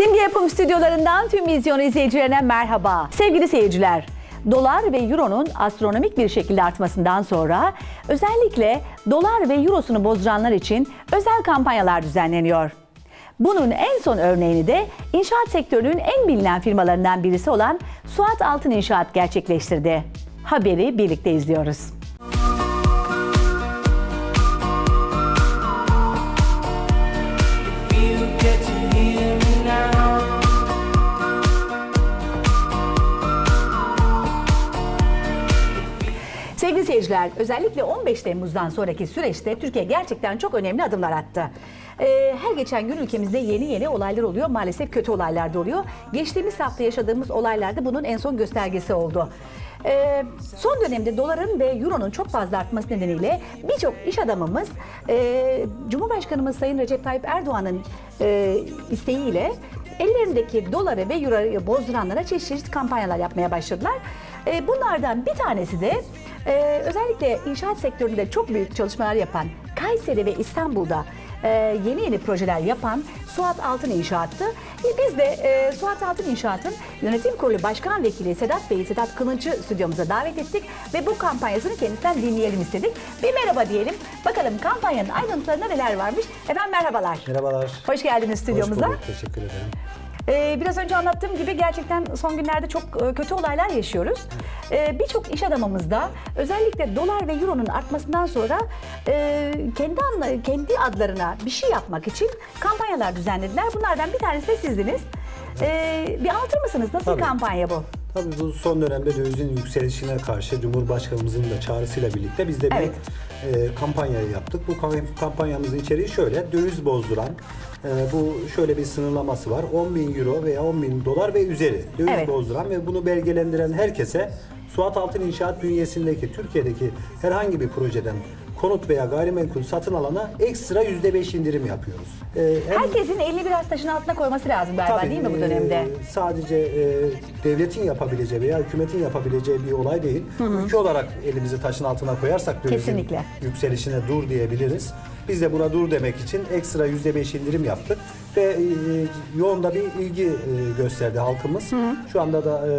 Simge Yapım stüdyolarından tüm vizyon izleyicilerine merhaba. Sevgili seyirciler, dolar ve euronun astronomik bir şekilde artmasından sonra özellikle dolar ve eurosunu bozduranlar için özel kampanyalar düzenleniyor. Bunun en son örneğini de inşaat sektörünün en bilinen firmalarından birisi olan Suat Altın İnşaat gerçekleştirdi. Haberi birlikte izliyoruz. Sevgili seyirciler, özellikle 15 Temmuz'dan sonraki süreçte Türkiye gerçekten çok önemli adımlar attı. Ee, her geçen gün ülkemizde yeni yeni olaylar oluyor. Maalesef kötü olaylar da oluyor. Geçtiğimiz hafta yaşadığımız olaylar da bunun en son göstergesi oldu. Ee, son dönemde doların ve euronun çok fazla artması nedeniyle birçok iş adamımız e, Cumhurbaşkanımız Sayın Recep Tayyip Erdoğan'ın e, isteğiyle ellerindeki doları ve euroyu bozduranlara çeşitli kampanyalar yapmaya başladılar. E, bunlardan bir tanesi de e, özellikle inşaat sektöründe çok büyük çalışmalar yapan Kayseri ve İstanbul'da e, yeni yeni projeler yapan Suat Altın İnşaat'tı. E, biz de e, Suat Altın İnşaat'ın yönetim kurulu başkan vekili Sedat Bey'i, Sedat Kılınç'ı stüdyomuza davet ettik ve bu kampanyasını kendisinden dinleyelim istedik. Bir merhaba diyelim. Bakalım kampanyanın ayrıntılarında neler varmış. Efendim merhabalar. Merhabalar. Hoş geldiniz stüdyomuza. Hoş bulduk, teşekkür ederim. Ee, biraz önce anlattığım gibi gerçekten son günlerde çok e, kötü olaylar yaşıyoruz. Ee, Birçok iş adamımız da özellikle dolar ve euronun artmasından sonra e, kendi anla- kendi adlarına bir şey yapmak için kampanyalar düzenlediler. Bunlardan bir tanesi de sizdiniz. Ee, bir anlatır mısınız? Nasıl Tabii. kampanya bu? Tabii bu son dönemde dövizin yükselişine karşı Cumhurbaşkanımızın da çağrısıyla birlikte biz de bir Evet. e, kampanya yaptık. Bu kam- kampanyamızın içeriği şöyle, döviz bozduran, e, bu şöyle bir sınırlaması var. 10 bin euro veya 10 bin dolar ve üzeri döviz Evet. bozduran ve bunu belgelendiren herkese Suat Altın İnşaat bünyesindeki Türkiye'deki herhangi bir projeden konut veya gayrimenkul satın alana ekstra %5 indirim yapıyoruz. E, hem- Herkesin elini biraz taşın altına koyması lazım galiba Tabii, değil mi bu e, dönemde? sadece e, devletin yapabileceği veya hükümetin yapabileceği bir olay değil. Ülke olarak elimizi taşın altına koyarsak dövizin Kesinlikle. yükselişine dur diyebiliriz. Biz de buna dur demek için ekstra %5 indirim yaptık ve e, yoğun da bir ilgi e, gösterdi halkımız. Şu anda da e,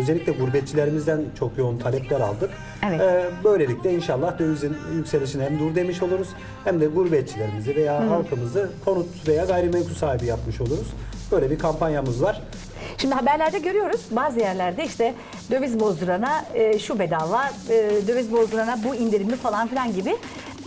özellikle gurbetçilerimizden çok yoğun talepler aldık. Evet. E, böylelikle inşallah dövizin yükselişine hem dur demiş oluruz hem de gurbetçilerimizi veya halkımızı konut veya gayrimenkul sahibi yapmış oluruz. Böyle bir kampanyamız var. Şimdi haberlerde görüyoruz bazı yerlerde işte döviz bozdurana e, şu bedava, e, döviz bozdurana bu indirimli falan filan gibi.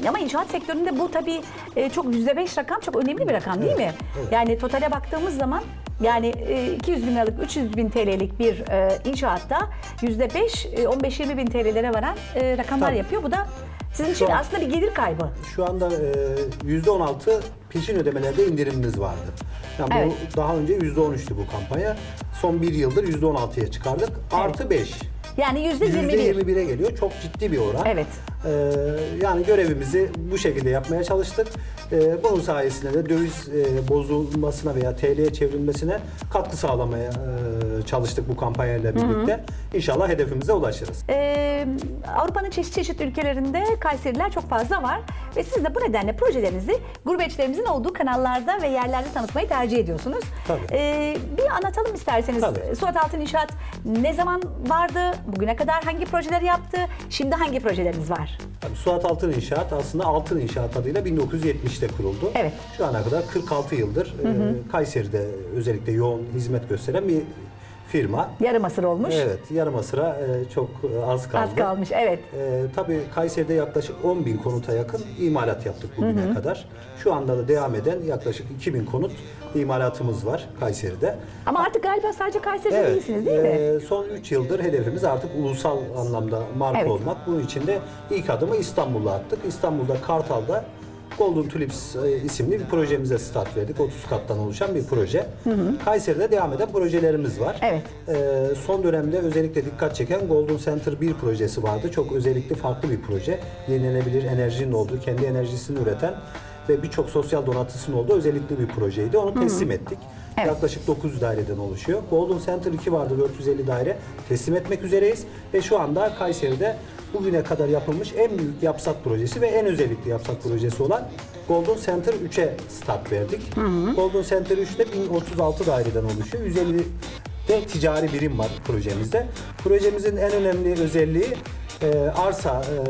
Ama inşaat sektöründe bu tabii e, çok yüzde beş rakam çok önemli bir rakam değil mi? Yani totale baktığımız zaman yani e, 200 bin liralık 300 bin TL'lik bir e, inşaatta yüzde beş, e, 15-20 bin TL'lere varan e, rakamlar Tabii. yapıyor. Bu da sizin için an- aslında bir gelir kaybı. Şu anda e, %16 peşin ödemelerde indirimimiz vardı. Yani Evet. bu daha önce %13'tü bu kampanya. Son bir yıldır %16'ya çıkardık. Artı 5. Yani yüzde 21. %21'e geliyor. Çok ciddi bir oran. Evet. Ee, yani görevimizi bu şekilde yapmaya çalıştık. Ee, bunun sayesinde de döviz e, bozulmasına veya TL'ye çevrilmesine katkı sağlamaya e, çalıştık bu kampanyayla birlikte. İnşallah hedefimize ulaşırız. Ee, Avrupa'nın çeşit çeşit ülkelerinde Kayseriler çok fazla var ve siz de bu nedenle projelerinizi gurbetçilerimizin olduğu kanallarda ve yerlerde tanıtmayı tercih ediyorsunuz. Tabii. Ee, bir anlatalım isterseniz. Tabii. Suat Altın İnşaat ne zaman vardı? Bugüne kadar hangi projeleri yaptı? Şimdi hangi projeleriniz var? Tabii Suat Altın İnşaat aslında Altın İnşaat adıyla 1970'te kuruldu. Evet. Şu ana kadar 46 yıldır e, Kayseri'de özellikle yoğun hizmet gösteren bir firma. Yarım asır olmuş. Evet, yarım sıra çok az kaldı. Az kalmış. Evet. E, tabii Kayseri'de yaklaşık 10 bin konuta yakın imalat yaptık bugüne kadar. Şu anda da devam eden yaklaşık 2000 konut imalatımız var Kayseri'de. Ama artık galiba sadece Kayseri'de Evet, değilsiniz değil mi? e, son 3 yıldır hedefimiz artık ulusal anlamda marka Evet. olmak. Bunun için de ilk adımı İstanbul'da attık. İstanbul'da Kartal'da Golden Tulips e, isimli bir projemize start verdik. 30 kattan oluşan bir proje. Kayseri'de devam eden projelerimiz var. Evet. E, son dönemde özellikle dikkat çeken Golden Center 1 projesi vardı. Çok özellikle farklı bir proje. Yenilenebilir enerjinin olduğu, kendi enerjisini üreten ve birçok sosyal donatısının olduğu özellikle bir projeydi. Onu teslim ettik. Evet. Yaklaşık 900 daireden oluşuyor. Golden Center 2 vardı 450 daire teslim etmek üzereyiz ve şu anda Kayseri'de bugüne kadar yapılmış en büyük yapsat projesi ve en özellikli yapsat projesi olan Golden Center 3'e start verdik. Golden Center 3'te 1036 daireden oluşuyor. 150 de ticari birim var projemizde. Projemizin en önemli özelliği e, arsa e,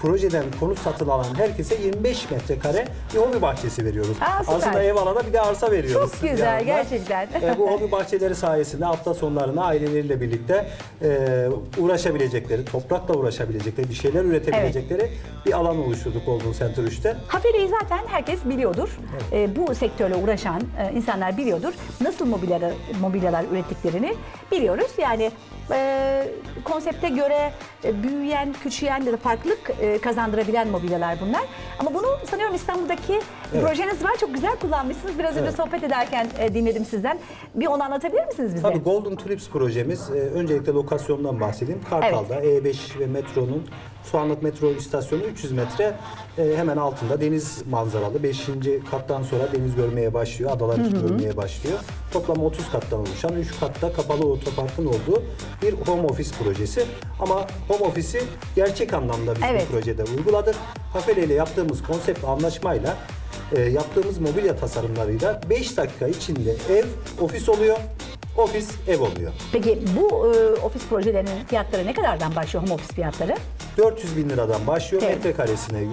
projeden konut satın alan herkese 25 metrekare bir hobi bahçesi veriyoruz. Aa, süper. Aslında ev alana bir de arsa veriyoruz. Çok güzel, yanında. gerçekten. E, bu hobi bahçeleri sayesinde hafta sonlarında aileleriyle birlikte e, uğraşabilecekleri, toprakla uğraşabilecekleri, bir şeyler üretebilecekleri bir alan oluşturduk Golden Center 3'te. Hafele'yi zaten herkes biliyordur. Ee, bu sektörle uğraşan e, insanlar biliyordur. Nasıl mobilyalar, mobilyalar ürettiklerini biliyoruz. Yani e, konsepte göre e, büyüyen, küçüyen ya da farklılık e, kazandırabilen mobilyalar bunlar. Ama bunu sanıyorum İstanbul'daki Evet. projeniz var. Çok güzel kullanmışsınız. Biraz önce Evet. sohbet ederken e, dinledim sizden. Bir onu anlatabilir misiniz bize? Tabii Golden Tulips projemiz, e, öncelikle lokasyondan bahsedeyim. Kartal'da E5 ve metronun Soğanlık metro istasyonu 300 metre e, hemen altında deniz manzaralı. 5. kattan sonra deniz görmeye başlıyor, adalar görmeye başlıyor. Toplam 30 kattan oluşan 3 katta kapalı otoparkın olduğu bir home office projesi. Ama home office'i gerçek anlamda biz Evet. bu projede uyguladık. Hafele ile yaptığımız konsept anlaşmayla e, yaptığımız mobilya tasarımlarıyla 5 dakika içinde ev ofis oluyor, ofis ev oluyor. Peki bu e, ofis projelerinin fiyatları ne kadardan başlıyor home office fiyatları? 400 bin liradan başlıyor Evet. metrekaresine e,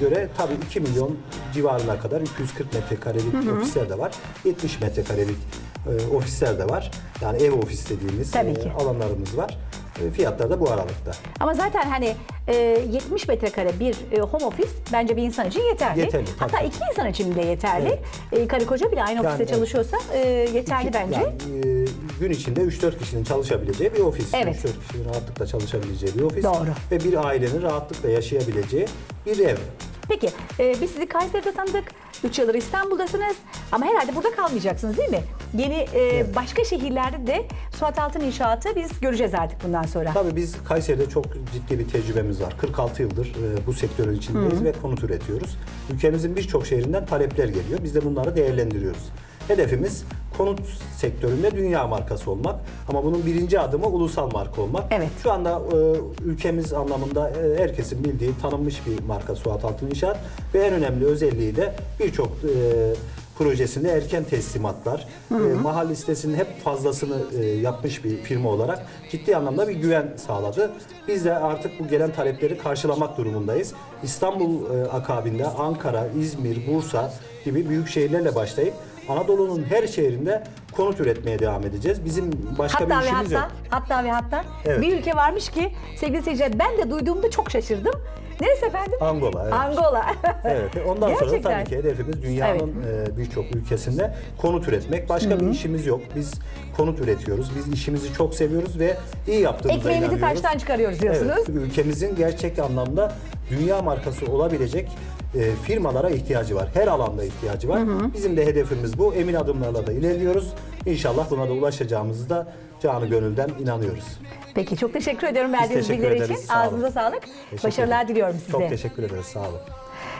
göre tabii 2 milyon civarına kadar 240 metrekarelik ofisler de var. 70 metrekarelik e, ofisler de var. Yani ev ofis dediğimiz Tabii e, ki. alanlarımız var. E, fiyatlar da bu aralıkta. Ama zaten hani e, 70 metrekare bir e, home office bence bir insan için yeterli. Yeterli, tabii. Hatta iki insan için bile yeterli. E, karı koca bile aynı Yani ofiste evet. çalışıyorsa e, yeterli bence. Yani, e, gün içinde 3-4 kişinin çalışabileceği bir ofis. Evet. 3-4 kişinin rahatlıkla çalışabileceği bir ofis. Doğru. Ve bir ailenin rahatlıkla yaşayabileceği bir ev. Peki e, biz sizi Kayseri'de tanıdık. 3 yıldır İstanbul'dasınız. Ama herhalde burada kalmayacaksınız değil mi? Yeni e, başka şehirlerde de Suat Altın İnşaatı biz göreceğiz artık bundan sonra. Tabii biz Kayseri'de çok ciddi bir tecrübemiz var. 46 yıldır e, bu sektörün içindeyiz ve konut üretiyoruz. Ülkemizin birçok şehrinden talepler geliyor. Biz de bunları değerlendiriyoruz. Hedefimiz konut sektöründe dünya markası olmak. Ama bunun birinci adımı ulusal marka olmak. Evet. Şu anda e, ülkemiz anlamında e, herkesin bildiği tanınmış bir marka Suat Altın İnşaat ve en önemli özelliği de birçok e, projesinde erken teslimatlar, e, mahal listesinin hep fazlasını e, yapmış bir firma olarak ciddi anlamda bir güven sağladı. Biz de artık bu gelen talepleri karşılamak durumundayız. İstanbul e, akabinde Ankara, İzmir, Bursa gibi büyük şehirlerle başlayıp Anadolu'nun her şehrinde konut üretmeye devam edeceğiz. Bizim başka Hatta bir ve işimiz hatta, yok. hatta ve hatta Evet. bir ülke varmış ki sevgili seyirciler ben de duyduğumda çok şaşırdım. Neresi efendim? Angola, evet. Angola. Evet. Ondan sonra Gerçekten. tabii ki hedefimiz dünyanın e, birçok ülkesinde konut üretmek. Başka bir işimiz yok. Biz konut üretiyoruz. Biz işimizi çok seviyoruz ve iyi yaptığımıza Ekmeğimizi inanıyoruz. taştan çıkarıyoruz diyorsunuz. Evet. Ülkemizin gerçek anlamda dünya markası olabilecek e, firmalara ihtiyacı var. Her alanda ihtiyacı var. Bizim de hedefimiz bu. Emin adımlarla da ilerliyoruz. İnşallah buna da ulaşacağımızı da canı gönülden inanıyoruz. Peki çok teşekkür ediyorum verdiğiniz teşekkür bilgiler ederiz, için. sağ olun. Ağzınıza sağlık. Teşekkür Başarılar ederim. diliyorum size. Çok teşekkür ederiz. Sağ olun.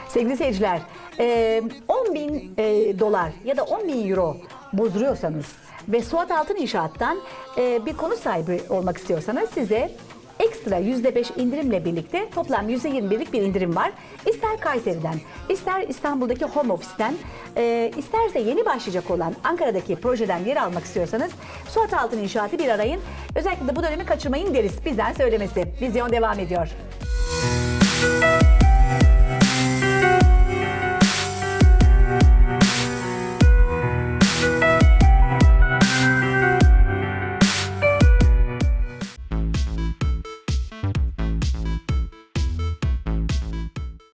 Sevgili seyirciler, e, 10 bin e, dolar ya da 10 bin euro bozduruyorsanız ve Suat Altın İnşaat'tan e, bir konut sahibi olmak istiyorsanız size ekstra %5 indirimle birlikte toplam %21'lik bir indirim var. İster Kayseri'den, ister İstanbul'daki home office'ten, e, isterse yeni başlayacak olan Ankara'daki projeden yer almak istiyorsanız Suat Altın İnşaat'ı bir arayın. Özellikle de bu dönemi kaçırmayın deriz bizden söylemesi. Vizyon devam ediyor.